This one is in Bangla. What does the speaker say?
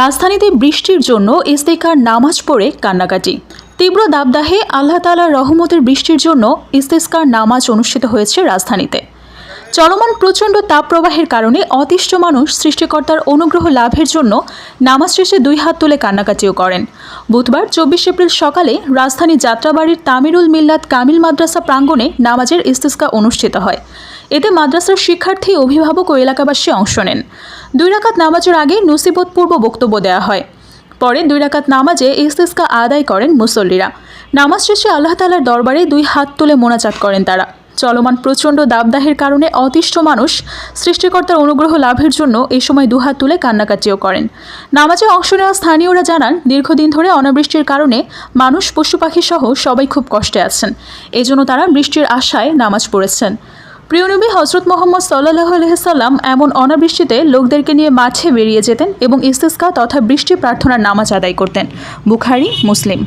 রাজধানীতে বৃষ্টির জন্য ইস্তেকার নামাজ পড়ে কান্নাকাটি। তীব্র দাবদাহে আল্লাহ তালার রহমতের বৃষ্টির জন্য ইস্তেস্কার নামাজ অনুষ্ঠিত হয়েছে রাজধানীতে। চলমান প্রচণ্ড তাপপ্রবাহের কারণে অতিষ্ঠ মানুষ, সৃষ্টিকর্তার অনুগ্রহ লাভের জন্য নামাজ শেষে দুই হাত তুলে কান্নাকাটিও করেন। বুধবার চব্বিশ এপ্রিল সকালে রাজধানী যাত্রাবাড়ির তামিরুল মিল্লাত কামিল মাদ্রাসা প্রাঙ্গণে নামাজের ইস্তিস্কা অনুষ্ঠিত হয়। এতে মাদ্রাসার শিক্ষার্থী, অভিভাবক ও এলাকাবাসী অংশ নেন। দুই রাকাত নামাজের আগে নসিবতপূর্ব বক্তব্য দেওয়া হয়। পরে দুই রাকাত নামাজে ইস্তেস্কা আদায় করেন মুসল্লিরা। নামাজ শেষে আল্লাহ তালার দরবারে দুই হাত তুলে মোনাজাত করেন তারা। চলমান প্রচণ্ড দাবদাহের কারণে অতিষ্ঠ মানুষ সৃষ্টিকর্তার অনুগ্রহ লাভের জন্য এই সময় দুহাত তুলে কান্নাকাটিও করেন। নামাজে অংশ নেওয়া স্থানীয়রা জানান, দীর্ঘদিন ধরে অনাবৃষ্টির কারণে মানুষ পশু সহ সবাই খুব কষ্টে আছেন। এজন্য তারা বৃষ্টির আশায় নামাজ পড়েছেন। প্রিয়নবী হজরত মোহাম্মদ সাল্লাহ আলহিসাল্লাম এমন অনাবৃষ্টিতে লোকদেরকে নিয়ে মাঠে বেরিয়ে যেতেন এবং ইস্তেস্কা তথা বৃষ্টি প্রার্থনার নামাজ আদায় করতেন। বুখারি, মুসলিম।